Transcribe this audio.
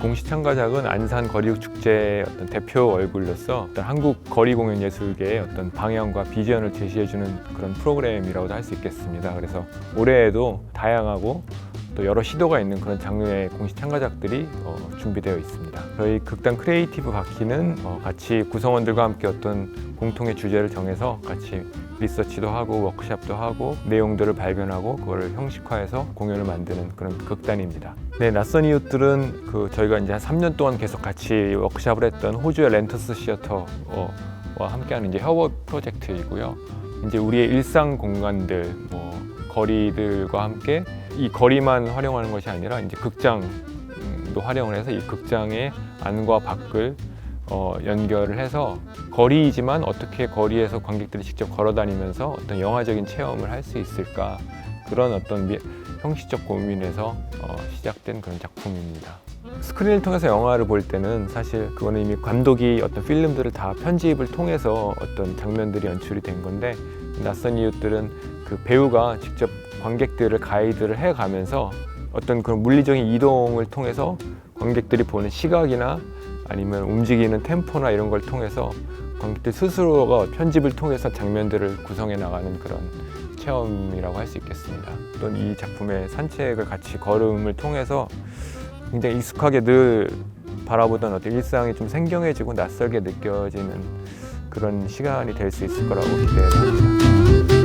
공시 참가작은 안산 거리육 축제 어떤 대표 얼굴로서 어떤 한국 거리 공연 예술계의 어떤 방향과 비전을 제시해주는 그런 프로그램이라고도 할 수 있겠습니다. 그래서 올해에도 다양하고 또 여러 시도가 있는 그런 장르의 공시 참가작들이 어, 준비되어 있습니다. 저희 극단 크리에이티브 바퀴는 어, 같이 구성원들과 함께 어떤 공통의 주제를 정해서 같이 리서치도 하고 워크샵도 하고 내용들을 발견하고 그거를 형식화해서 공연을 만드는 그런 극단입니다. 네, 낯선 이웃들은 그 저희가 이제 한 3년 동안 계속 같이 워크샵을 했던 호주의 렌터스 시어터와 함께하는 이제 협업 프로젝트이고요. 이제 우리의 일상 공간들, 뭐 거리들과 함께 이 거리만 활용하는 것이 아니라 이제 극장도 활용을 해서 이 극장의 안과 밖을 어, 연결을 해서 거리이지만 어떻게 거리에서 관객들이 직접 걸어다니면서 어떤 영화적인 체험을 할 수 있을까 그런 어떤 미- 형식적 고민에서 어, 시작된 그런 작품입니다. 스크린을 통해서 영화를 볼 때는 사실 그거는 이미 감독이 어떤 필름들을 다 편집을 통해서 어떤 장면들이 연출이 된 건데 낯선 이웃들은 그 배우가 직접 관객들을 가이드를 해가면서 어떤 그런 물리적인 이동을 통해서 관객들이 보는 시각이나 아니면 움직이는 템포나 이런 걸 통해서 관객들 스스로가 편집을 통해서 장면들을 구성해 나가는 그런 체험이라고 할 수 있겠습니다. 또이 작품의 산책을 같이 걸음을 통해서 굉장히 익숙하게 늘 바라보던 어떤 일상이 좀 생경해지고 낯설게 느껴지는 그런 시간이 될 수 있을 거라고 기대를 합니다.